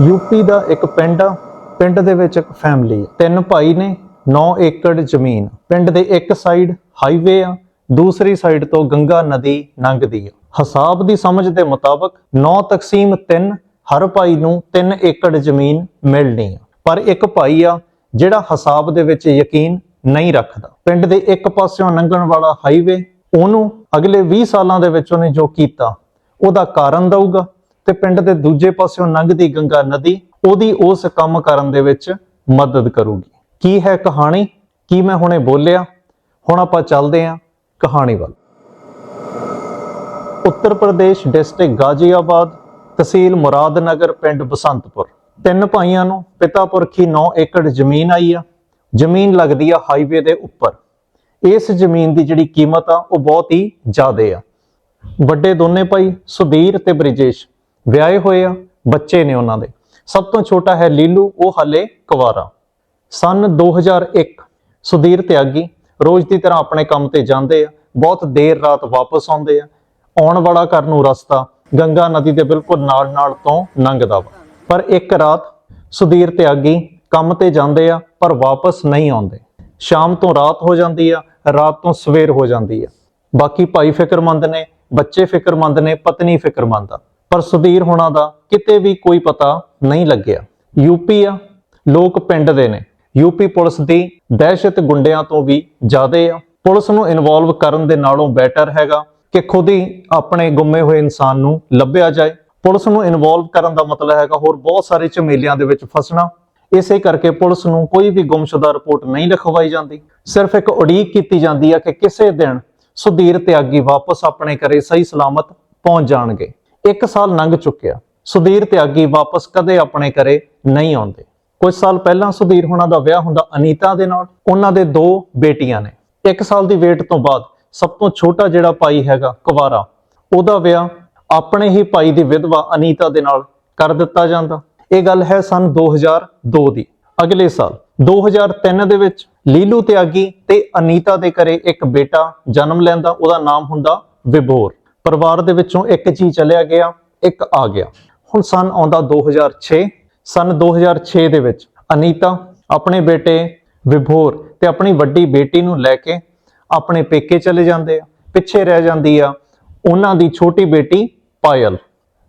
UP ਦਾ ਇੱਕ ਪਿੰਡ ਆ, ਪਿੰਡ ਦੇ ਵਿੱਚ ਇੱਕ ਫੈਮਿਲੀ ਤਿੰਨ ਭਾਈ ਨੇ 9 ਏਕੜ ਜ਼ਮੀਨ। ਪਿੰਡ ਦੇ ਇੱਕ ਸਾਈਡ ਹਾਈਵੇ ਆ, ਦੂਸਰੀ ਸਾਈਡ ਤੋਂ ਗੰਗਾ ਨਦੀ ਲੰਘਦੀ ਆ। ਹਿਸਾਬ ਦੀ ਸਮਝ ਦੇ ਮੁਤਾਬਕ 9 ਤਕਸੀਮ 3 ਹਰ ਭਾਈ ਨੂੰ 3 ਏਕੜ ਜ਼ਮੀਨ ਮਿਲਣੀ ਆ। ਪਰ ਇੱਕ ਭਾਈ ਆ, ਜਿਹੜਾ ਹਿਸਾਬ ਦੇ ਵਿੱਚ ਯਕੀਨ ਨਹੀਂ ਰੱਖਦਾ। ਪਿੰਡ ਦੇ ਇੱਕ ਪਾਸਿਓਂ ਲੰਘਣ ਵਾਲਾ ਹਾਈਵੇ ਉਹਨੂੰ ਅਗਲੇ 20 ਸਾਲਾਂ ਦੇ ਵਿੱਚ ਉਹਨੇ ਜੋ ਕੀਤਾ, ਉਹਦਾ ਕਾਰਨ ਦਊਗਾ। ਤੇ ਪਿੰਡ ਦੇ ਦੂਜੇ ਪਾਸਿਓਂ ਲੰਘਦੀ ਗੰਗਾ ਨਦੀ ਉਹਦੀ ਉਸ ਕੰਮ ਕਰਨ ਦੇ ਵਿੱਚ ਮਦਦ ਕਰੂਗੀ। ਕੀ ਹੈ ਕਹਾਣੀ? ਕੀ ਮੈਂ ਹੁਣੇ ਬੋਲਿਆ? ਹੁਣ ਆਪਾਂ ਚੱਲਦੇ ਹਾਂ ਕਹਾਣੀ ਵੱਲ। ਉੱਤਰ ਪ੍ਰਦੇਸ਼ ਡਿਸਟ੍ਰਿਕਟ ਗਾਜ਼ੀਆਬਾਦ, ਤਹਿਸੀਲ ਮੁਰਾਦਨਗਰ, ਪਿੰਡ ਬਸੰਤਪੁਰ। ਤਿੰਨ ਭਾਈਆਂ ਨੂੰ ਪਿਤਾ ਪੁਰਖੀ 9 ਏਕੜ ਜ਼ਮੀਨ ਆਈ ਆ। ਜ਼ਮੀਨ ਲੱਗਦੀ ਆ ਹਾਈਵੇ ਦੇ ਉੱਪਰ। ਇਸ ਜ਼ਮੀਨ ਦੀ ਜਿਹੜੀ ਕੀਮਤ ਆ ਉਹ ਬਹੁਤ ਹੀ ਜ਼ਿਆਦਾ ਆ। ਵੱਡੇ ਦੋਨੇ ਭਾਈ ਸੁਧੀਰ ਤੇ ਬ੍ਰਿਜੇਸ਼। ਵਿਆਹੇ ਹੋਏ ਆ, ਬੱਚੇ ਨੇ ਉਹਨਾਂ ਦੇ। ਸਭ ਤੋਂ ਛੋਟਾ ਹੈ ਲੀਲੂ, ਉਹ ਹਲੇ ਕੁਵਾਰਾ। ਸਨ 2001 ਸੁਧੀਰ ਤਿਆਗੀ ਰੋਜ਼ ਦੀ ਤਰ੍ਹਾਂ ਆਪਣੇ ਕੰਮ ਤੇ ਜਾਂਦੇ ਆ, ਬਹੁਤ ਦੇਰ ਰਾਤ ਵਾਪਸ ਆਉਂਦੇ ਆ। ਆਉਣ ਵਾਲਾ ਘਰ ਨੂੰ ਰਸਤਾ, ਗੰਗਾ ਨਦੀ ਦੇ ਬਿਲਕੁਲ ਨਾਲ-ਨਾਲ ਤੋਂ ਲੰਘਦਾ ਵਾ। ਪਰ ਇੱਕ ਰਾਤ ਸੁਧੀਰ ਤਿਆਗੀ ਕੰਮ ਤੇ ਜਾਂਦੇ ਆ, ਪਰ ਵਾਪਸ ਨਹੀਂ ਆਉਂਦੇ। ਸ਼ਾਮ ਤੋਂ ਰਾਤ ਹੋ ਜਾਂਦੀ ਆ, ਰਾਤ ਤੋਂ ਸਵੇਰ ਹੋ ਜਾਂਦੀ ਆ। ਬਾਕੀ ਭਾਈ ਫਿਕਰਮੰਦ ਨੇ, ਬੱਚੇ ਫਿਕਰਮੰਦ ਨੇ, ਪਤਨੀ ਫਿਕਰਮੰਦ ਆ। ਪਰ ਸੁਧੀਰ ਹੋਣਾ ਦਾ ਕਿਤੇ ਵੀ ਕੋਈ ਪਤਾ ਨਹੀਂ ਲੱਗਿਆ। ਯੂਪੀ ਆ, ਲੋਕ ਪਿੰਡ ਦੇ ਨੇ। ਯੂਪੀ ਪੁਲਿਸ ਦੀ ਦਹਿਸ਼ਤ ਗੁੰਡਿਆਂ ਤੋਂ ਵੀ ਜ਼ਿਆਦਾ ਆ। ਪੁਲਿਸ ਨੂੰ ਇਨਵੋਲਵ ਕਰਨ ਦੇ ਨਾਲੋਂ ਬੈਟਰ ਹੈਗਾ ਕਿ ਖੁਦ ਹੀ ਆਪਣੇ ਗੁੰਮੇ ਹੋਏ ਇਨਸਾਨ ਨੂੰ ਲੱਭਿਆ ਜਾਏ। ਪੁਲਿਸ ਨੂੰ ਇਨਵੋਲਵ ਕਰਨ ਦਾ ਮਤਲਬ ਹੈਗਾ ਹੋਰ ਬਹੁਤ ਸਾਰੇ ਝਮੇਲਿਆਂ ਦੇ ਵਿੱਚ ਫਸਣਾ। ਇਸੇ ਕਰਕੇ ਪੁਲਿਸ ਨੂੰ ਕੋਈ ਵੀ ਗੁੰਮਸ਼ੁਦਾ ਰਿਪੋਰਟ ਨਹੀਂ ਲਿਖਵਾਈ ਜਾਂਦੀ। ਸਿਰਫ ਇੱਕ ਉਡੀਕ ਕੀਤੀ ਜਾਂਦੀ ਹੈ ਕਿ ਕਿਸੇ ਦਿਨ ਸੁਧੀਰ ਤਿਆਗੀ ਵਾਪਸ ਆਪਣੇ ਘਰੇ ਸਹੀ ਸਲਾਮਤ ਪਹੁੰਚ ਜਾਣਗੇ। ਇੱਕ ਸਾਲ ਲੰਘ ਚੁੱਕਿਆ। ਸੁਧੀਰ ਤਿਆਗੀ ਵਾਪਸ ਕਦੇ ਆਪਣੇ ਘਰੇ ਨਹੀਂ ਆਉਂਦੇ। ਕੁਝ ਸਾਲ ਪਹਿਲਾਂ ਸੁਧੀਰ ਹੋਣਾ ਦਾ ਵਿਆਹ ਹੁੰਦਾ ਅਨੀਤਾ ਦੇ ਨਾਲ। ਉਹਨਾਂ ਦੇ ਦੋ ਬੇਟੀਆਂ ਨੇ। ਇੱਕ ਸਾਲ ਦੀ ਵੇਟ ਤੋਂ ਬਾਅਦ ਸਭ ਤੋਂ ਛੋਟਾ ਜਿਹੜਾ ਭਾਈ ਹੈਗਾ ਕੁਵਾਰਾ, ਉਹਦਾ ਵਿਆਹ ਆਪਣੇ ਹੀ ਭਾਈ ਦੀ ਵਿਧਵਾ ਅਨੀਤਾ ਦੇ ਨਾਲ ਕਰ ਦਿੱਤਾ ਜਾਂਦਾ। ਇਹ ਗੱਲ ਹੈ ਸਨ 2002 ਦੀ ਅਗਲੇ ਸਾਲ 2003 ਦੇ ਵਿੱਚ ਲੀਲੂ ਤਿਆਗੀ ਤੇ ਅਨੀਤਾ ਦੇ ਘਰੇ ਇੱਕ ਬੇਟਾ ਜਨਮ ਲੈਂਦਾ। ਉਹਦਾ ਨਾਮ ਹੁੰਦਾ ਵਿਭੋਰ। ਪਰਿਵਾਰ ਦੇ ਵਿੱਚੋਂ ਇੱਕ ਜੀ ਚਲਿਆ ਗਿਆ, ਇੱਕ ਆ ਗਿਆ। ਹੁਣ ਸਨ ਆਉਂਦਾ 2006 ਸਨ 2006 ਦੇ ਵਿੱਚ ਅਨੀਤਾ, ਆਪਣੇ ਬੇਟੇ ਵਿਭੋਰ ਤੇ ਆਪਣੀ ਵੱਡੀ ਬੇਟੀ ਨੂੰ ਲੈ ਕੇ ਆਪਣੇ ਪੇਕੇ ਚਲੇ ਜਾਂਦੇ ਆ। ਪਿੱਛੇ ਰਹਿ ਜਾਂਦੀ ਆ ਉਹਨਾਂ ਦੀ ਛੋਟੀ ਬੇਟੀ ਪਾਇਲ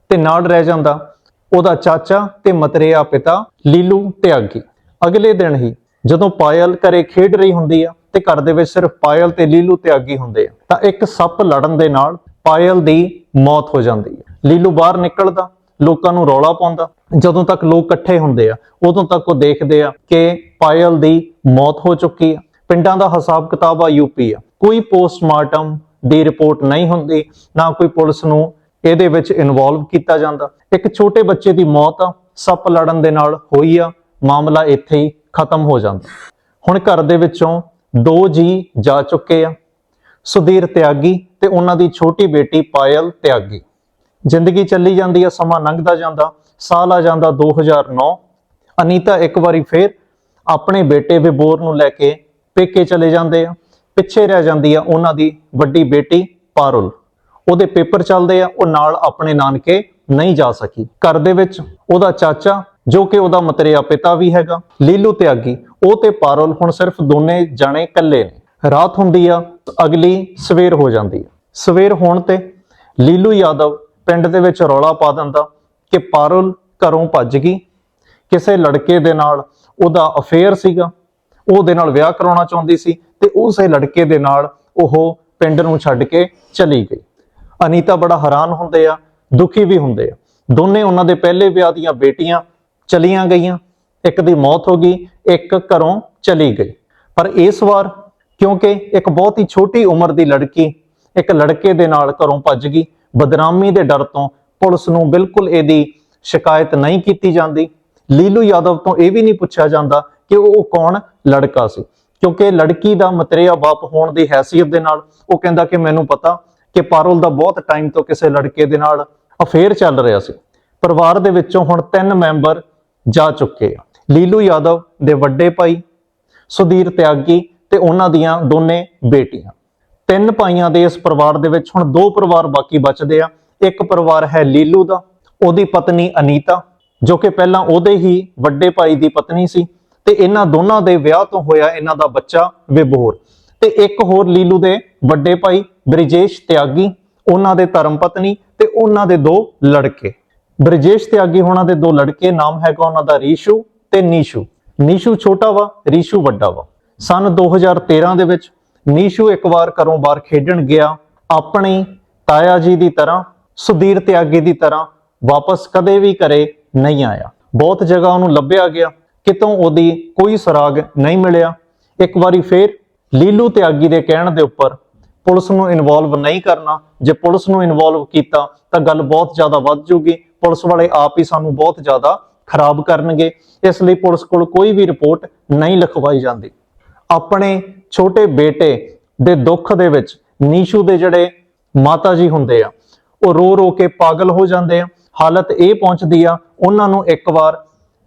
ਤੇ ਨਾਲ ਰਹਿ ਜਾਂਦਾ ਉਹਦਾ ਚਾਚਾ ਤੇ ਮਤਰੇਆ ਪਿਤਾ ਲੀਲੂ ਤਿਆਗੀ ਅਗਲੇ ਦਿਨ ਹੀ ਜਦੋਂ ਪਾਇਲ ਘਰੇ ਖੇਡ ਰਹੀ ਹੁੰਦੀ ਆ ਤੇ ਘਰ ਦੇ ਵਿੱਚ ਸਿਰਫ ਪਾਇਲ ਤੇ ਲੀਲੂ ਤਿਆਗੀ ਹੁੰਦੇ ਆ, ਤਾਂ ਇੱਕ ਸੱਪ ਲੜਨ ਦੇ ਨਾਲ ਪਾਇਲ ਦੀ ਮੌਤ ਹੋ ਜਾਂਦੀ ਹੈ। ਲੀਲੂ ਬਾਹਰ ਨਿਕਲਦਾ, ਲੋਕਾਂ ਨੂੰ ਰੌਲਾ ਪਾਉਂਦਾ। ਜਦੋਂ ਤੱਕ ਲੋਕ ਇਕੱਠੇ ਹੁੰਦੇ ਆ, ਉਦੋਂ ਤੱਕ ਉਹ ਦੇਖਦੇ ਆ ਕਿ ਪਾਇਲ ਦੀ ਮੌਤ ਹੋ ਚੁੱਕੀ ਆ। ਪਿੰਡਾਂ ਦਾ ਹਿਸਾਬ ਕਿਤਾਬ ਆ ਯੂਪੀ ਆ। ਕੋਈ ਪੋਸਟਮਾਰਟਮ ਦੀ ਰਿਪੋਰਟ ਨਹੀਂ ਹੁੰਦੀ, ਨਾ ਕੋਈ ਪੁਲਿਸ ਨੂੰ ਇਹਦੇ ਵਿੱਚ ਇਨਵੋਲਵ ਕੀਤਾ ਜਾਂਦਾ। ਇੱਕ ਛੋਟੇ ਬੱਚੇ ਦੀ ਮੌਤ ਆ, ਸੱਪ ਲੜਨ ਦੇ ਨਾਲ ਹੋਈ ਆ, ਮਾਮਲਾ ਇੱਥੇ ਹੀ ਖਤਮ ਹੋ ਜਾਂਦਾ। ਹੁਣ ਘਰ ਦੇ ਵਿੱਚੋਂ ਦੋ ਜੀ ਜਾ ਚੁੱਕੇ ਆ। ਸੁਧੀਰ ਤਿਆਗੀ ਤੇ ਉਹਨਾਂ ਦੀ ਛੋਟੀ ਬੇਟੀ ਪਾਇਲ ਤਿਆਗੀ। ਜ਼ਿੰਦਗੀ ਚੱਲੀ ਜਾਂਦੀ ਆ, ਸਮਾਂ ਲੰਘਦਾ ਜਾਂਦਾ, ਸਾਲ ਆ ਜਾਂਦਾ 2009 ਅਨੀਤਾ ਇੱਕ ਵਾਰੀ ਫੇਰ ਆਪਣੇ ਬੇਟੇ ਵਿਬੋਰ ਨੂੰ ਲੈ ਕੇ ਪੇਕੇ ਚਲੇ ਜਾਂਦੇ ਆ। ਪਿੱਛੇ ਰਹਿ ਜਾਂਦੀ ਆ ਉਹਨਾਂ ਦੀ ਵੱਡੀ ਬੇਟੀ ਪਾਰੁਲ। ਉਹਦੇ ਪੇਪਰ ਚੱਲਦੇ ਆ, ਉਹ ਨਾਲ ਆਪਣੇ ਨਾਨਕੇ ਨਹੀਂ ਜਾ ਸਕੀ। ਘਰ ਦੇ ਵਿੱਚ ਉਹਦਾ ਚਾਚਾ, ਜੋ ਕਿ ਉਹਦਾ ਮਤਰੇਆ ਪਿਤਾ ਵੀ ਹੈਗਾ, ਲੀਲੂ ਤਿਆਗੀ। ਉਹ ਤੇ ਪਾਰੁਲ ਹੁਣ ਸਿਰਫ ਦੋਨੇ ਜਾਣੇ ਇਕੱਲੇ ਨੇ। ਰਾਤ ਹੁੰਦੀ ਆ ਅਗਲੀ ਸਵੇਰ ਹੋ ਜਾਂਦੀ ਆ। ਸਵੇਰ ਹੋਣ ਤੇ ਲੀਲੂ ਯਾਦਵ ਪਿੰਡ ਦੇ ਵਿੱਚ ਰੌਲਾ ਪਾ ਦਿੰਦਾ ਕਿ ਪਾਰੁਲ ਘਰੋਂ ਭੱਜ ਗਈ। ਕਿਸੇ ਲੜਕੇ ਦੇ ਨਾਲ ਉਹਦਾ ਅਫੇਅਰ ਸੀਗਾ। ਉਹਦੇ ਨਾਲ ਵਿਆਹ ਕਰਾਉਣਾ ਚਾਹੁੰਦੀ ਸੀ ਤੇ ਉਸੇ ਲੜਕੇ ਦੇ ਨਾਲ ਉਹ ਪਿੰਡ ਨੂੰ ਛੱਡ ਕੇ ਚਲੀ ਗਈ। ਅਨੀਤਾ ਬੜਾ ਹੈਰਾਨ ਹੁੰਦੇ ਆ, ਦੁਖੀ ਵੀ ਹੁੰਦੇ ਆ। ਦੋਨੇ ਉਹਨਾਂ ਦੇ ਪਹਿਲੇ ਵਿਆਹ ਦੀਆਂ ਬੇਟੀਆਂ ਚਲੀਆਂ ਗਈਆਂ। ਇੱਕ ਦੀ ਮੌਤ ਹੋ ਗਈ, ਇੱਕ ਘਰੋਂ ਚਲੀ ਗਈ। ਪਰ ਇਸ ਵਾਰ ਕਿਉਂਕਿ ਇੱਕ ਬਹੁਤ ਹੀ ਛੋਟੀ ਉਮਰ ਦੀ ਲੜਕੀ ਇੱਕ ਲੜਕੇ ਦੇ ਨਾਲ ਘਰੋਂ ਭੱਜ ਗਈ। ਬਦਨਾਮੀ ਦੇ ਡਰ ਤੋਂ ਪੁਲਿਸ ਨੂੰ ਬਿਲਕੁਲ ਇਹਦੀ ਸ਼ਿਕਾਇਤ ਨਹੀਂ ਕੀਤੀ ਜਾਂਦੀ। ਲੀਲੂ ਯਾਦਵ ਤੋਂ ਇਹ ਵੀ ਨਹੀਂ ਪੁੱਛਿਆ ਜਾਂਦਾ ਕਿ ਉਹ ਕੌਣ ਲੜਕਾ ਸੀ। ਕਿਉਂਕਿ ਲੜਕੀ ਦਾ ਮਤਰੇਆ ਬਾਪ ਹੋਣ ਦੀ ਹੈਸੀਅਤ ਦੇ ਨਾਲ ਉਹ ਕਹਿੰਦਾ ਕਿ ਮੈਨੂੰ ਪਤਾ ਕਿ ਪਾਰੁਲ ਦਾ ਬਹੁਤ ਟਾਈਮ ਤੋਂ ਕਿਸੇ ਲੜਕੇ ਦੇ ਨਾਲ ਅਫੇਅਰ ਚੱਲ ਰਿਹਾ ਸੀ। ਪਰਿਵਾਰ ਦੇ ਵਿੱਚੋਂ ਹੁਣ ਤਿੰਨ ਮੈਂਬਰ ਜਾ ਚੁੱਕੇ ਆ। ਲੀਲੂ ਯਾਦਵ ਦੇ ਵੱਡੇ ਭਾਈ ਸੁਧੀਰ ਤਿਆਗੀ ਤੇ ਉਹਨਾਂ ਦੀਆਂ ਦੋਨੇ ਬੇਟੀਆਂ। ਤਿੰਨ ਭਾਈਆਂ ਦੇ ਇਸ ਪਰਿਵਾਰ ਦੇ ਵਿੱਚ ਹੁਣ ਦੋ ਪਰਿਵਾਰ ਬਾਕੀ ਬਚਦੇ ਆ। ਇੱਕ ਪਰਿਵਾਰ ਹੈ ਲੀਲੂ ਦਾ, ਉਹਦੀ ਪਤਨੀ ਅਨੀਤਾ, ਜੋ ਕਿ ਪਹਿਲਾਂ ਉਹਦੇ ਹੀ ਵੱਡੇ ਭਾਈ ਦੀ ਪਤਨੀ ਸੀ ਤੇ ਇਹਨਾਂ ਦੋਨਾਂ ਦੇ ਵਿਆਹ ਤੋਂ ਹੋਇਆ ਇਹਨਾਂ ਦਾ ਬੱਚਾ ਵਿਭੋਰ। ਤੇ ਇੱਕ ਹੋਰ ਲੀਲੂ ਦੇ ਵੱਡੇ ਭਾਈ ਬ੍ਰਿਜੇਸ਼ ਤਿਆਗੀ, ਉਹਨਾਂ ਦੇ ਧਰਮ ਪਤਨੀ ਤੇ ਉਹਨਾਂ ਦੇ ਦੋ ਲੜਕੇ। ਬ੍ਰਿਜੇਸ਼ ਤਿਆਗੀ ਹੋਣਾ ਦੇ ਦੋ ਲੜਕੇ, ਨਾਮ ਹੈਗਾ ਉਹਨਾਂ ਦਾ ਰੀਸ਼ੂ ਤੇ ਨੀਸ਼ੂ। ਨੀਸ਼ੂ ਛੋਟਾ ਵਾ, ਰੀਸ਼ੂ ਵੱਡਾ ਵਾ। ਸਨ 2013 ਦੇ ਵਿੱਚ ਨੀਸ਼ੂ ਇੱਕ ਵਾਰ ਘਰੋਂ ਬਾਹਰ ਖੇਡਣ ਗਿਆ, ਆਪਣੀ ਤਾਇਆ ਜੀ ਦੀ ਤਰ੍ਹਾਂ, ਸੁਧੀਰ ਤਿਆਗੀ ਦੀ ਤਰ੍ਹਾਂ ਵਾਪਸ ਕਦੇ ਵੀ ਘਰੇ ਨਹੀਂ ਆਇਆ। ਬਹੁਤ ਜਗ੍ਹਾ ਉਹਨੂੰ ਲੱਭਿਆ ਗਿਆ, ਕਿਤੋਂ ਉਹਦੀ ਕੋਈ ਸੁਰਾਗ ਨਹੀਂ ਮਿਲਿਆ। ਇੱਕ ਵਾਰੀ ਫੇਰ ਲੀਲੂ ਤਿਆਗੀ ਦੇ ਕਹਿਣ ਦੇ ਉੱਪਰ ਪੁਲਿਸ ਨੂੰ ਇਨਵੋਲਵ ਨਹੀਂ ਕਰਨਾ। ਜੇ ਪੁਲਿਸ ਨੂੰ ਇਨਵੋਲਵ ਕੀਤਾ ਤਾਂ ਗੱਲ ਬਹੁਤ ਜ਼ਿਆਦਾ ਵੱਧ ਜੂਗੀ। ਪੁਲਿਸ ਵਾਲੇ ਆਪ ਹੀ ਸਾਨੂੰ ਬਹੁਤ ਜ਼ਿਆਦਾ ਖਰਾਬ ਕਰਨਗੇ। ਇਸ ਲਈ ਪੁਲਿਸ ਕੋਲ ਕੋਈ ਵੀ ਰਿਪੋਰਟ ਨਹੀਂ ਲਿਖਵਾਈ ਜਾਂਦੀ। ਆਪਣੇ ਛੋਟੇ ਬੇਟੇ ਦੇ ਦੁੱਖ ਦੇ ਵਿੱਚ ਨੀਸ਼ੂ ਦੇ ਜਿਹੜੇ ਮਾਤਾ ਜੀ ਹੁੰਦੇ ਆ, ਉਹ ਰੋ ਰੋ ਕੇ ਪਾਗਲ ਹੋ ਜਾਂਦੇ ਆ। ਹਾਲਤ ਇਹ ਪਹੁੰਚਦੀ ਆ, ਉਹਨਾਂ ਨੂੰ ਇੱਕ ਵਾਰ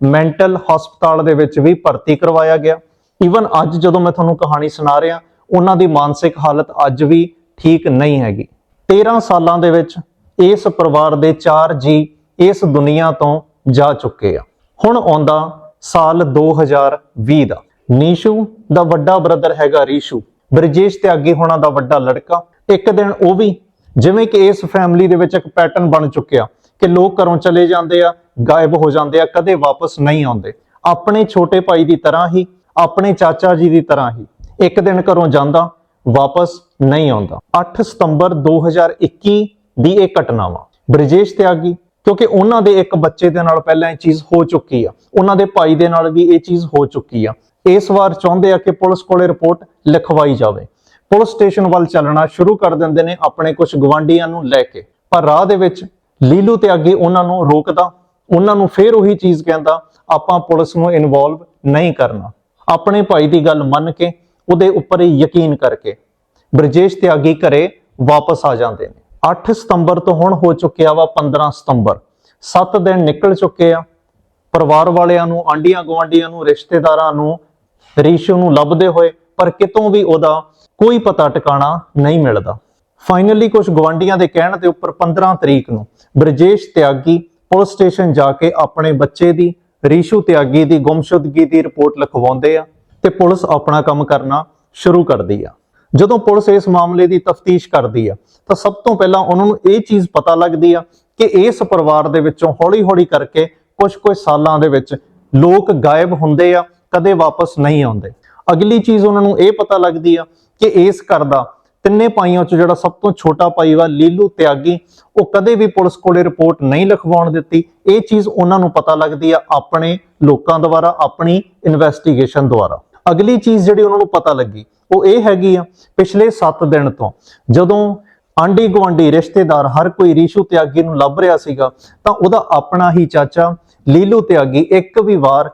ਮੈਂਟਲ ਹਸਪਤਾਲ ਦੇ ਵਿੱਚ ਵੀ ਭਰਤੀ ਕਰਵਾਇਆ ਗਿਆ। ਈਵਨ ਅੱਜ ਜਦੋਂ ਮੈਂ ਤੁਹਾਨੂੰ ਕਹਾਣੀ ਸੁਣਾ ਰਿਹਾ, ਉਹਨਾਂ ਦੀ ਮਾਨਸਿਕ ਹਾਲਤ ਅੱਜ ਵੀ ਠੀਕ ਨਹੀਂ ਹੈਗੀ। 13 ਸਾਲਾਂ ਦੇ ਵਿੱਚ ਇਸ ਪਰਿਵਾਰ ਦੇ 4 ਜੀ ਇਸ ਦੁਨੀਆ ਤੋਂ ਜਾ ਚੁੱਕੇ ਆ। ਹੁਣ ਆਉਂਦਾ ਸਾਲ 2020 ਦਾ। ਨੀਸ਼ੂ ਦਾ ਵੱਡਾ ਬ੍ਰਦਰ ਹੈਗਾ ਰੀਸ਼ੂ। ਬ੍ਰਜੇਸ਼ ਤੇ ਅੱਗੇ ਹੋਣਾ ਦਾ ਵੱਡਾ ਲੜਕਾ। ਇੱਕ ਦਿਨ ਉਹ ਵੀ ਜਿਵੇਂ ਕਿ ਇਸ ਫੈਮਿਲੀ ਦੇ ਵਿੱਚ ਇੱਕ ਪੈਟਰਨ ਬਣ ਚੁੱਕਿਆ ਕਿ ਲੋਕ ਘਰੋਂ ਚਲੇ ਜਾਂਦੇ ਆ, ਗਾਇਬ ਹੋ ਜਾਂਦੇ ਆ, ਕਦੇ ਵਾਪਸ ਨਹੀਂ ਆਉਂਦੇ। ਆਪਣੇ ਛੋਟੇ ਭਾਈ ਦੀ ਤਰ੍ਹਾਂ ਹੀ, ਆਪਣੇ ਚਾਚਾ ਜੀ ਦੀ ਤਰ੍ਹਾਂ ਹੀ ਇੱਕ ਦਿਨ ਘਰੋਂ ਜਾਂਦਾ, ਵਾਪਸ ਨਹੀਂ ਆਉਂਦਾ। 8 ਸਤੰਬਰ 2021 ਦੀ ਇਹ ਘਟਨਾ ਵਾ। ਬ੍ਰਜੇਸ਼ ਤਿਆਗੀ ਕਿਉਂਕਿ ਉਹਨਾਂ ਦੇ ਇੱਕ ਬੱਚੇ ਦੇ ਨਾਲ ਪਹਿਲਾਂ ਇਹ ਚੀਜ਼ ਹੋ ਚੁੱਕੀ ਆ। ਉਹਨਾਂ ਦੇ ਭਾਈ ਦੇ ਨਾਲ ਵੀ ਇਹ ਚੀਜ਼ ਹੋ ਚੁੱਕੀ ਆ। ਇਸ ਵਾਰ ਚਾਹੁੰਦੇ ਆ ਕਿ ਪੁਲਿਸ ਕੋਲੇ ਰਿਪੋਰਟ ਲਿਖਵਾਈ ਜਾਵੇ। ਪੁਲਿਸ ਸਟੇਸ਼ਨ ਵੱਲ ਚੱਲਣਾ ਸ਼ੁਰੂ ਕਰ ਦਿੰਦੇ ਨੇ ਆਪਣੇ ਕੁਝ ਗਵਾਂਢੀਆਂ ਨੂੰ ਲੈ ਕੇ। ਪਰ ਰਾਹ ਦੇ ਵਿੱਚ ਲੀਲੂ ਤੇ ਅੱਗੇ ਉਹਨਾਂ ਨੂੰ ਰੋਕਦਾ, ਉਹਨਾਂ ਨੂੰ ਫੇਰ ਉਹੀ ਚੀਜ਼ ਕਹਿੰਦਾ, ਆਪਾਂ ਪੁਲਿਸ ਨੂੰ ਇਨਵੋਲਵ ਨਹੀਂ ਕਰਨਾ। ਆਪਣੇ ਭਾਈ ਦੀ ਗੱਲ ਮੰਨ ਕੇ, ਉਹਦੇ ਉੱਪਰ ਹੀ ਯਕੀਨ ਕਰਕੇ ਬ੍ਰਜੇਸ਼ ਤਿਆਗੀ ਘਰੇ ਵਾਪਸ ਆ ਜਾਂਦੇ ਨੇ। 8 ਸਤੰਬਰ ਤੋਂ ਹੁਣ ਹੋ ਚੁੱਕਿਆ ਵਾ 15 ਸਤੰਬਰ। 7 ਦਿਨ ਨਿਕਲ ਚੁੱਕੇ ਆ। ਪਰਿਵਾਰ ਵਾਲਿਆਂ ਨੂੰ ਆਂਡੀਆਂ ਗਵਾਂਡੀਆਂ ਨੂੰ, ਰਿਸ਼ਤੇਦਾਰਾਂ ਨੂੰ ਰਿਸ਼ੂ ਨੂੰ ਲੱਭਦੇ ਹੋਏ, ਪਰ ਕਿਤੋਂ ਵੀ ਉਹਦਾ ਕੋਈ ਪਤਾ ਟਿਕਾਣਾ ਨਹੀਂ ਮਿਲਦਾ। ਫਾਈਨਲੀ ਕੁਝ ਗਵਾਂਡੀਆਂ ਦੇ ਕਹਿਣ ਦੇ ਉੱਪਰ 15 ਤਰੀਕ ਨੂੰ ਬ੍ਰਜੇਸ਼ ਤਿਆਗੀ ਪੁਲਿਸ ਸਟੇਸ਼ਨ ਜਾ ਕੇ ਆਪਣੇ ਬੱਚੇ ਦੀ, ਰੀਸ਼ੂ ਤਿਆਗੀ ਦੀ ਗੁੰਮਸ਼ੁਦਗੀ ਦੀ ਰਿਪੋਰਟ ਲਿਖਵਾਉਂਦੇ ਆ ਤੇ ਪੁਲਿਸ ਆਪਣਾ ਕੰਮ ਕਰਨਾ ਸ਼ੁਰੂ ਕਰਦੀ ਆ। ਜਦੋਂ ਪੁਲਿਸ ਇਸ ਮਾਮਲੇ ਦੀ ਤਫਤੀਸ਼ ਕਰਦੀ ਆ, ਤਾਂ ਸਭ ਤੋਂ ਪਹਿਲਾਂ ਉਹਨਾਂ ਨੂੰ ਇਹ ਚੀਜ਼ ਪਤਾ ਲੱਗਦੀ ਆ ਕਿ ਇਸ ਪਰਿਵਾਰ ਦੇ ਵਿੱਚੋਂ ਹੌਲੀ-ਹੌਲੀ ਕਰਕੇ ਕੁਝ-ਕੁਝ ਸਾਲਾਂ ਦੇ ਵਿੱਚ ਲੋਕ ਗਾਇਬ ਹੁੰਦੇ ਆ ਕਦੇ ਵਾਪਸ ਨਹੀਂ ਆਉਂਦੇ। ਅਗਲੀ ਚੀਜ਼ ਉਹਨਾਂ ਨੂੰ ਇਹ ਪਤਾ ਲੱਗਦੀ ਆ ਕਿ ਇਸ ਘਰ ਦਾ ਤਿੰਨੇ ਪਾਈਆਂ ਚੋਂ ਜਿਹੜਾ ਸਭ ਤੋਂ ਛੋਟਾ ਭਾਈ ਵਾ, ਲੀਲੂ ਤਿਆਗੀ, ਉਹ ਕਦੇ ਵੀ ਪੁਲਿਸ ਕੋਲੇ ਰਿਪੋਰਟ ਨਹੀਂ ਲਿਖਵਾਉਣ ਦਿੱਤੀ। ਇਹ ਚੀਜ਼ ਉਹਨਾਂ ਨੂੰ ਪਤਾ ਲੱਗਦੀ ਆ ਆਪਣੇ ਲੋਕਾਂ ਦੁਆਰਾ, ਆਪਣੀ ਇਨਵੈਸਟੀਗੇਸ਼ਨ ਦੁਆਰਾ। ਅਗਲੀ ਚੀਜ਼ ਜਿਹੜੀ ਉਹਨਾਂ ਨੂੰ ਪਤਾ ਲੱਗੀ, ਉਹ ਇਹ ਹੈਗੀ ਆ, ਪਿਛਲੇ 7 ਦਿਨ ਤੋਂ ਜਦੋਂ ਆਂਡੀ ਗਵਾਂਡੀ ਰਿਸ਼ਤੇਦਾਰ, ਹਰ ਕੋਈ ਰੀਸ਼ੂ ਤਿਆਗੀ ਨੂੰ ਲੱਭ ਰਿਹਾ ਸੀਗਾ, ਤਾਂ ਉਹਦਾ ਆਪਣਾ ਹੀ ਚਾਚਾ ਲੀਲੂ ਤਿਆਗੀ ਇੱਕ ਵੀ ਵਾਰ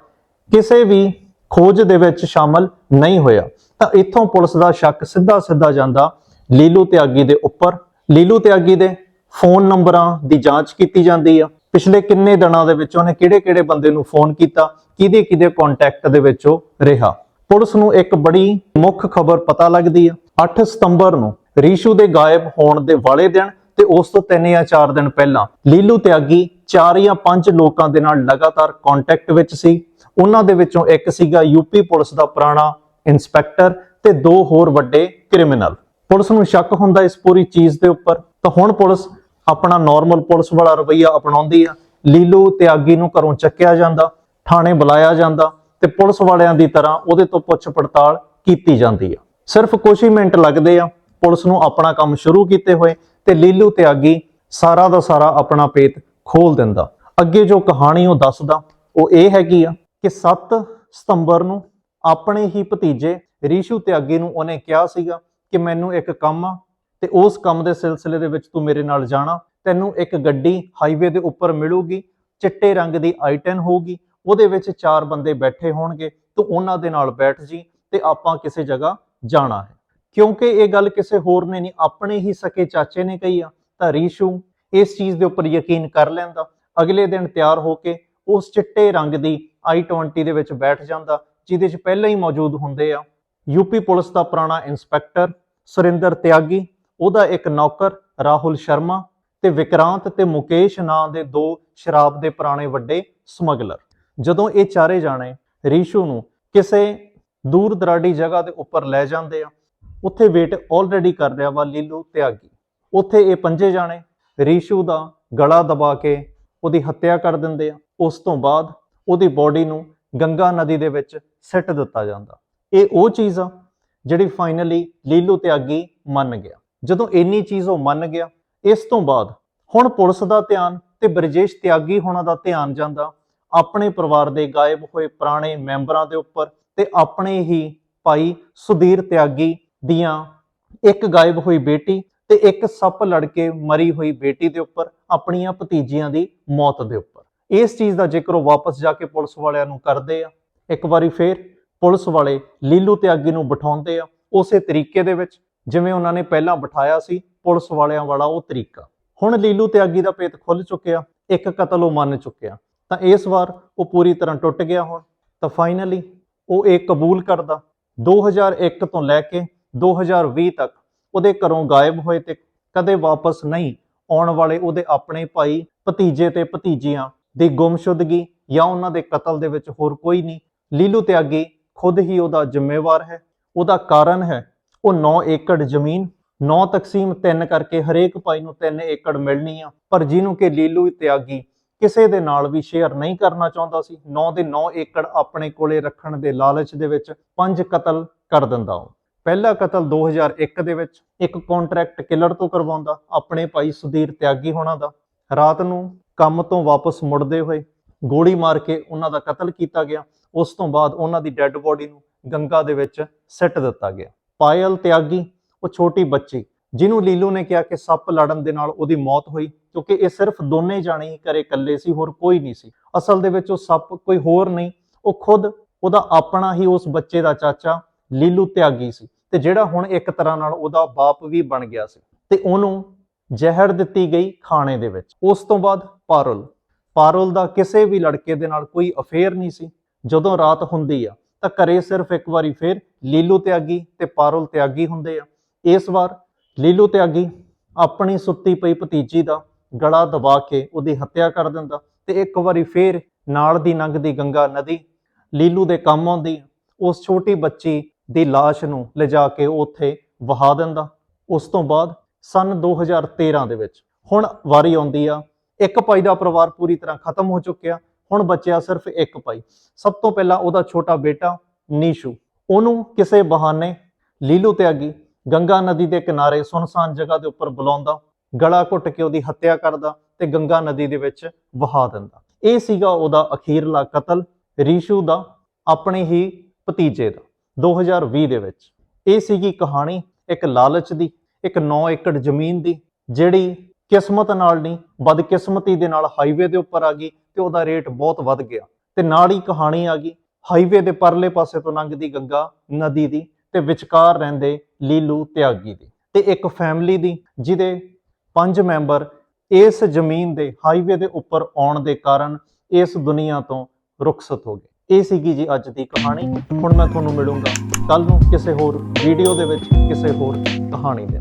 ਕਿਸੇ ਵੀ ਖੋਜ ਦੇ ਵਿੱਚ ਸ਼ਾਮਲ ਨਹੀਂ ਹੋਇਆ। ਤਾਂ ਇੱਥੋਂ ਪੁਲਿਸ ਦਾ ਸ਼ੱਕ ਸਿੱਧਾ ਸਿੱਧਾ ਜਾਂਦਾ ਲੀਲੂ ਤਿਆਗੀ ਦੇ ਉੱਪਰ। ਲੀਲੂ ਤਿਆਗੀ ਦੇ ਫੋਨ ਨੰਬਰਾਂ ਦੀ ਜਾਂਚ ਕੀਤੀ ਜਾਂਦੀ ਆ। ਪਿਛਲੇ ਕਿੰਨੇ ਦਿਨਾਂ ਦੇ ਵਿੱਚ ਉਹਨੇ ਕਿਹੜੇ-ਕਿਹੜੇ ਬੰਦੇ ਨੂੰ ਫੋਨ ਕੀਤਾ ਕਿਹਦੇ ਕਿਹਦੇ ਕੰਟੈਕਟ ਦੇ ਵਿੱਚ ਉਹ ਰਿਹਾ। ਪੁਲਿਸ ਨੂੰ ਇੱਕ ਬੜੀ ਮੁੱਖ ਖਬਰ ਪਤਾ ਲੱਗਦੀ ਆ। 8 ਸਤੰਬਰ ਨੂੰ ਰੀਸ਼ੂ ਦੇ ਗਾਇਬ ਹੋਣ ਦੇ ਵਾਲੇ ਦਿਨ ਤੇ ਉਸ ਤੋਂ 3 ਜਾਂ 4 ਦਿਨ ਪਹਿਲਾਂ ਲੀਲੂ ਤਿਆਗੀ 4 ਜਾਂ 5 ਲੋਕਾਂ ਦੇ ਨਾਲ ਲਗਾਤਾਰ ਕੰਟੈਕਟ ਵਿੱਚ ਸੀ। ਉਹਨਾਂ ਦੇ ਵਿੱਚੋਂ ਇੱਕ ਸੀਗਾ ਯੂਪੀ ਪੁਲਿਸ ਦਾ ਪੁਰਾਣਾ ਇਨਸਪੈਕਟਰ ਤੇ ਦੋ ਹੋਰ ਵੱਡੇ ਕ੍ਰਿਮੀਨਲ। ਪੁਲਿਸ ਨੂੰ ਸ਼ੱਕ ਹੁੰਦਾ ਇਸ ਪੂਰੀ ਚੀਜ਼ ਦੇ ਉੱਪਰ। ਤਾਂ ਹੁਣ ਪੁਲਿਸ ਆਪਣਾ ਨਾਰਮਲ ਪੁਲਿਸ ਵਾਲਾ ਰਵਈਆ ਅਪਣਾਉਂਦੀ ਆ। ਲੀਲੂ ਤਿਆਗੀ ਨੂੰ ਘਰੋਂ ਚੱਕਿਆ ਜਾਂਦਾ, ਥਾਣੇ ਬੁਲਾਇਆ ਜਾਂਦਾ ਤੇ ਪੁਲਿਸ ਵਾਲਿਆਂ ਦੀ ਤਰ੍ਹਾਂ ਉਹਦੇ ਤੋਂ ਪੁੱਛ ਪੜਤਾਲ ਕੀਤੀ ਜਾਂਦੀ ਆ। ਸਿਰਫ ਕੁਝ ਹੀ ਮਿੰਟ ਲੱਗਦੇ ਆ, ਪੁਲਿਸ ਨੂੰ ਆਪਣਾ ਕੰਮ ਸ਼ੁਰੂ ਕੀਤੇ ਹੋਏ ਤੇ ਲੀਲੂ ਤਿਆਗੀ ਸਾਰਾ ਦਾ ਸਾਰਾ ਆਪਣਾ ਪੇਤ ਖੋਲ ਦਿੰਦਾ। ਅੱਗੇ ਜੋ ਕਹਾਣੀ ਉਹ ਦੱਸਦਾ, ਉਹ ਇਹ ਹੈਗੀ ਆ ਕਿ 7 ਸਤੰਬਰ ਨੂੰ ਆਪਣੇ ਹੀ ਭਤੀਜੇ ਰੀਸ਼ੂ ਤਿਆਗੀ ਨੂੰ ਉਹਨੇ ਕਿਹਾ ਸੀਗਾ ਕਿ ਮੈਨੂੰ ਇੱਕ ਕੰਮ ਆ ਤੇ ਉਸ ਕੰਮ ਦੇ ਸਿਲਸਿਲੇ ਦੇ ਵਿੱਚ ਤੂੰ ਮੇਰੇ ਨਾਲ ਜਾਣਾ, ਤੈਨੂੰ ਇੱਕ ਗੱਡੀ ਹਾਈਵੇ ਦੇ ਉੱਪਰ ਮਿਲੂਗੀ, ਚਿੱਟੇ ਰੰਗ ਦੀ i10 ਹੋਊਗੀ, ਉਹਦੇ ਵਿੱਚ ਚਾਰ ਬੰਦੇ ਬੈਠੇ ਹੋਣਗੇ, ਤੂੰ ਉਹਨਾਂ ਦੇ ਨਾਲ ਬੈਠ ਜੀ ਤੇ ਆਪਾਂ ਕਿਸੇ ਜਗ੍ਹਾ ਜਾਣਾ ਹੈ। ਕਿਉਂਕਿ ਇਹ ਗੱਲ ਕਿਸੇ ਹੋਰ ਨੇ ਨਹੀਂ, ਆਪਣੇ ਹੀ ਸਕੇ ਚਾਚੇ ਨੇ ਕਹੀ ਆ, ਤਾਂ ਰੀਸ਼ੂ ਇਸ ਚੀਜ਼ ਦੇ ਉੱਪਰ ਯਕੀਨ ਕਰ ਲੈਂਦਾ। ਅਗਲੇ ਦਿਨ ਤਿਆਰ ਹੋ ਕੇ ਉਸ ਚਿੱਟੇ ਰੰਗ ਦੀ i20 ਦੇ ਵਿੱਚ ਬੈਠ ਜਾਂਦਾ, ਜਿਹਦੇ 'ਚ ਪਹਿਲਾਂ ਹੀ ਮੌਜੂਦ ਹੁੰਦੇ ਆ। ਯੂਪੀ ਪੁਲਿਸ ਦਾ ਪੁਰਾਣਾ ਇੰਸਪੈਕਟਰ ਸੁਰਿੰਦਰ ਤਿਆਗੀ, ਉਹਦਾ ਇੱਕ ਨੌਕਰ ਰਾਹੁਲ ਸ਼ਰਮਾ ਤੇ ਵਿਕਰਾਂਤ ਤੇ ਮੁਕੇਸ਼ ਨਾਂ ਦੇ ਦੋ ਸ਼ਰਾਬ ਦੇ ਪੁਰਾਣੇ ਵੱਡੇ ਸਮਗਲਰ। ਜਦੋਂ ਇਹ ਚਾਰੇ ਜਾਣੇ ਰੀਸ਼ੂ ਨੂੰ ਕਿਸੇ ਦੂਰ ਦਰਾਡੀ ਜਗ੍ਹਾ ਦੇ ਉੱਪਰ ਲੈ ਜਾਂਦੇ ਆ, ਉੱਥੇ ਵੇਟ ਆਲਰੇਡੀ ਕਰ ਰਿਹਾ ਵਾ ਲੀਲੂ ਤਿਆਗੀ। ਉੱਥੇ ਇਹ ਪੰਜੇ ਜਾਣੇ ਰੀਸ਼ੂ ਦਾ ਗਲਾ ਦਬਾ ਕੇ ਉਹਦੀ ਹੱਤਿਆ ਕਰ ਦਿੰਦੇ ਆ। ਉਸ ਤੋਂ ਬਾਅਦ ਉਹਦੀ ਬੋਡੀ ਨੂੰ ਗੰਗਾ ਨਦੀ ਦੇ ਵਿੱਚ ਸਿੱਟ ਦਿੱਤਾ ਜਾਂਦਾ। ਇਹ ਉਹ ਚੀਜ਼ ਆ ਜਿਹੜੀ ਫਾਈਨਲੀ ਲੀਲੂ ਤਿਆਗੀ ਮੰਨ ਗਿਆ। ਜਦੋਂ ਇੰਨੀ ਚੀਜ਼ ਉਹ ਮੰਨ ਗਿਆ, ਇਸ ਤੋਂ ਬਾਅਦ ਹੁਣ ਪੁਲਿਸ ਦਾ ਧਿਆਨ ਤੇ ਬ੍ਰਜੇਸ਼ ਤਿਆਗੀ ਹੋਣਾ ਦਾ ਧਿਆਨ ਜਾਂਦਾ। ਆਪਣੇ ਪਰਿਵਾਰ ਦੇ ਗਾਇਬ ਹੋਏ ਪੁਰਾਣੇ ਮੈਂਬਰਾਂ ਦੇ ਉੱਪਰ ਤੇ ਆਪਣੇ ਹੀ ਭਾਈ ਸੁਧੀਰ ਤਿਆਗੀ ਦੀਆਂ ਇੱਕ ਗਾਇਬ ਹੋਈ ਬੇਟੀ ਤੇ ਇੱਕ ਸੱਪ ਲੜ ਕੇ ਮਰੀ ਹੋਈ ਬੇਟੀ ਦੇ ਉੱਪਰ, ਆਪਣੀਆਂ ਭਤੀਜੀਆਂ ਦੀ ਮੌਤ ਦੇ ਉੱਪਰ। ਇਸ ਚੀਜ਼ ਦਾ ਜ਼ਿਕਰ ਉਹ ਵਾਪਸ ਜਾ ਕੇ ਪੁਲਿਸ ਵਾਲਿਆਂ ਨੂੰ ਕਰਦੇ ਆ, ਇੱਕ ਵਾਰੀ ਫੇਰ ਪੁਲਿਸ ਵਾਲੇ ਲੀਲੂ ਤਿਆਗੀ ਨੂੰ ਬਿਠਾਉਂਦੇ ਆ, ਉਸੇ ਤਰੀਕੇ ਦੇ ਵਿੱਚ ਜਿਵੇਂ ਉਹਨਾਂ ਨੇ ਪਹਿਲਾਂ ਬਿਠਾਇਆ ਸੀ, ਪੁਲਿਸ ਵਾਲਿਆਂ ਵਾਲਾ ਉਹ ਤਰੀਕਾ। ਹੁਣ ਲੀਲੂ ਤਿਆਗੀ ਦਾ ਭੇਤ ਖੁੱਲ ਚੁੱਕਿਆ, ਇੱਕ ਕਤਲ ਉਹ ਮੰਨ ਚੁੱਕਿਆ। ਤਾਂ ਇਸ ਵਾਰ ਉਹ ਪੂਰੀ ਤਰ੍ਹਾਂ ਟੁੱਟ ਗਿਆ ਹੁਣ। ਤਾਂ ਫਾਈਨਲੀ ਉਹ ਇਹ ਕਬੂਲ ਕਰਦਾ 2001 ਤੋਂ ਲੈ ਕੇ 2020 ਤੱਕ ਉਹਦੇ ਘਰੋਂ ਗਾਇਬ ਹੋਏ ਤੇ ਕਦੇ ਵਾਪਸ ਨਹੀਂ ਆਉਣ ਵਾਲੇ ਉਹਦੇ ਆਪਣੇ ਭਾਈ ਭਤੀਜੇ ਤੇ ਭਤੀਜੀਆਂ ਦੀ ਗੁੰਮਸ਼ੁਦਗੀ ਜਾਂ ਉਹਨਾਂ ਦੇ ਕਤਲ ਦੇ ਵਿੱਚ ਹੋਰ ਕੋਈ ਨਹੀਂ। ਲੀਲੂ ਤਿਆਗੀ ਖੁਦ ਹੀ ਉਹਦਾ ਜ਼ਿੰਮੇਵਾਰ ਹੈ। ਉਹਦਾ ਕਾਰਨ ਹੈ, ਉਹ 9 ਏਕੜ ਜ਼ਮੀਨ 9 ਤਕਸੀਮ 3 ਕਰਕੇ ਹਰੇਕ ਭਾਈ ਨੂੰ 3 ਏਕੜ ਮਿਲਣੀ ਆ। ਪਰ ਜਿਹਨੂੰ ਕਿ ਲੀਲੂ ਤਿਆਗੀ ਕਿਸੇ ਦੇ ਨਾਲ ਵੀ ਸ਼ੇਅਰ ਨਹੀਂ ਕਰਨਾ ਚਾਹੁੰਦਾ ਸੀ 9 ਦੇ 9 ਏਕੜ ਆਪਣੇ ਕੋਲੇ ਰੱਖਣ ਦੇ ਲਾਲਚ ਦੇ ਵਿੱਚ ਪੰਜ ਕਤਲ ਕਰ ਦਿੰਦਾ ਉਹ। ਪਹਿਲਾ ਕਤਲ 2001 ਦੇ ਵਿੱਚ, ਇੱਕ ਕੰਟਰੈਕਟ ਕਿਲਰ ਤੋਂ ਕਰਵਾਉਂਦਾ, ਆਪਣੇ ਭਾਈ ਸੁਧੀਰ ਤਿਆਗੀ ਹੋਣਾ ਦਾ। ਰਾਤ ਨੂੰ ਕੰਮ ਤੋਂ ਵਾਪਸ ਮੁੜਦੇ ਹੋਏ ਗੋਲੀ ਮਾਰ ਕੇ ਉਹਨਾਂ ਦਾ ਕਤਲ ਕੀਤਾ ਗਿਆ। ਉਸ ਤੋਂ ਬਾਅਦ ਉਹਨਾਂ ਦੀ ਡੈੱਡ ਬੋਡੀ ਨੂੰ ਗੰਗਾ ਦੇ ਵਿੱਚ ਸਿੱਟ ਦਿੱਤਾ ਗਿਆ। ਪਾਇਲ ਤਿਆਗੀ, ਉਹ ਛੋਟੀ ਬੱਚੀ, ਜਿਹਨੂੰ ਲੀਲੂ ਨੇ ਕਿਹਾ ਕਿ ਸੱਪ ਲੜਨ ਦੇ ਨਾਲ ਉਹਦੀ ਮੌਤ ਹੋਈ, ਕਿਉਂਕਿ ਇਹ ਸਿਰਫ ਦੋਨੇ ਜਾਣੇ ਹੀ ਘਰੇ ਇਕੱਲੇ ਸੀ, ਹੋਰ ਕੋਈ ਨਹੀਂ ਸੀ। ਅਸਲ ਦੇ ਵਿੱਚ ਉਹ ਸੱਪ ਕੋਈ ਹੋਰ ਨਹੀਂ, ਉਹ ਖੁਦ, ਉਹਦਾ ਆਪਣਾ ਹੀ ਉਸ ਬੱਚੇ ਦਾ ਚਾਚਾ ਲੀਲੂ ਤਿਆਗੀ ਸੀ। ਤੇ ਜਿਹੜਾ ਹੁਣ ਇੱਕ ਤਰ੍ਹਾਂ ਨਾਲ ਉਹਦਾ ਬਾਪ ਵੀ ਬਣ ਗਿਆ ਸੀ। ਤੇ ਉਹਨੂੰ ਜ਼ਹਿਰ ਦਿੱਤੀ ਗਈ ਖਾਣੇ ਦੇ ਵਿੱਚ। ਉਸ ਤੋਂ ਬਾਅਦ ਪਾਰੁਲ। ਪਾਰੁਲ ਦਾ ਕਿਸੇ ਵੀ ਲੜਕੇ ਦੇ ਨਾਲ ਕੋਈ ਅਫੇਅਰ ਨਹੀਂ ਸੀ। ਜਦੋਂ ਰਾਤ ਹੁੰਦੀ ਆ, ਤਾਂ ਘਰੇ ਸਿਰਫ ਇੱਕ ਵਾਰੀ ਫੇਰ ਲੀਲੂ ਤਿਆਗੀ ਤੇ ਪਾਰੁਲ ਤਿਆਗੀ ਹੁੰਦੇ ਆ। ਇਸ ਵਾਰ ਲੀਲੂ ਤਿਆਗੀ ਆਪਣੀ ਸੁੱਤੀ ਪਈ ਭਤੀਜੀ ਦਾ ਗਲਾ ਦਬਾ ਕੇ ਉਹਦੀ ਹੱਤਿਆ ਕਰ ਦਿੰਦਾ ਤੇ ਇੱਕ ਵਾਰੀ ਫੇਰ ਨਾਲ ਦੀ ਲੰਘਦੀ ਗੰਗਾ ਨਦੀ ਲੀਲੂ ਦੇ ਕੰਮ ਆਉਂਦੀ ਆ। ਉਸ ਛੋਟੀ ਬੱਚੀ ਦੀ ਲਾਸ਼ ਨੂੰ ਲਿਜਾ ਕੇ ਉਹ ਉੱਥੇ ਵਹਾ ਦਿੰਦਾ। ਉਸ ਤੋਂ ਬਾਅਦ ਸਨ 2013 ਦੇ ਵਿੱਚ। ਹੁਣ ਵਾਰੀ ਆਉਂਦੀ ਆ। ਇੱਕ ਭਾਈ ਦਾ ਪਰਿਵਾਰ ਪੂਰੀ ਤਰ੍ਹਾਂ ਖਤਮ ਹੋ ਚੁੱਕਿਆ। ਹੁਣ ਬਚਿਆ ਸਿਰਫ ਇੱਕ ਭਾਈ। ਸਭ ਤੋਂ ਪਹਿਲਾਂ ਉਹਦਾ ਛੋਟਾ ਬੇਟਾ ਨੀਸ਼ੂ। ਉਹਨੂੰ ਕਿਸੇ ਬਹਾਨੇ ਲੀਲੂ ਤਿਆਗੀ ਗੰਗਾ ਨਦੀ ਦੇ ਕਿਨਾਰੇ ਸੁਨਸਾਨ ਜਗ੍ਹਾ ਦੇ ਉੱਪਰ ਬੁਲਾਉਂਦਾ, ਗਲਾ ਘੁੱਟ ਕੇ ਉਹਦੀ ਹੱਤਿਆ ਕਰਦਾ ਤੇ ਗੰਗਾ ਨਦੀ ਦੇ ਵਿੱਚ ਵਹਾ ਦਿੰਦਾ। ਇਹ ਸੀਗਾ ਉਹਦਾ ਅਖੀਰਲਾ ਕਤਲ ਰੀਸ਼ੂ ਦਾ, ਆਪਣੇ ਹੀ ਭਤੀਜੇ ਦਾ 2020 ਦੇ ਵਿੱਚ। ਇਹ ਸੀਗੀ ਕਹਾਣੀ ਇੱਕ ਲਾਲਚ ਦੀ ਇੱਕ 9 ਏਕੜ ਜ਼ਮੀਨ ਦੀ, ਜਿਹੜੀ ਕਿਸਮਤ ਨਾਲ ਨਹੀਂ, ਬਦਕਿਸਮਤੀ ਦੇ ਨਾਲ ਹਾਈਵੇ ਦੇ ਉੱਪਰ ਆ ਗਈ ਤੇ ਉਹਦਾ ਰੇਟ ਬਹੁਤ ਵੱਧ ਗਿਆ। ਤੇ ਨਾਲ ਹੀ ਕਹਾਣੀ ਆ ਗਈ ਹਾਈਵੇ ਦੇ ਪਰਲੇ ਪਾਸੇ ਤੋਂ ਲੰਘਦੀ ਗੰਗਾ ਨਦੀ ਦੀ ਤੇ ਵਿਚਕਾਰ ਰਹਿੰਦੇ ਲੀਲੂ ਤਿਆਗੀ ਦੀ। ਤੇ ਇੱਕ ਫੈਮਿਲੀ ਦੀ, ਜਿਹਦੇ ਪੰਜ ਮੈਂਬਰ ਇਸ ਜ਼ਮੀਨ ਦੇ ਹਾਈਵੇ ਦੇ ਉੱਪਰ ਆਉਣ ਦੇ ਕਾਰਨ ਇਸ ਦੁਨੀਆ ਤੋਂ ਰੁਖਸਤ ਹੋ ਗਏ। ਇਹ ਸੀਗੀ ਜੀ ਅੱਜ ਦੀ ਕਹਾਣੀ। ਹੁਣ ਮੈਂ ਤੁਹਾਨੂੰ ਮਿਲੂੰਗਾ ਕੱਲ ਨੂੰ ਕਿਸੇ ਹੋਰ ਵੀਡੀਓ ਦੇ ਵਿੱਚ, ਕਿਸੇ ਹੋਰ ਕਹਾਣੀ ਦੇ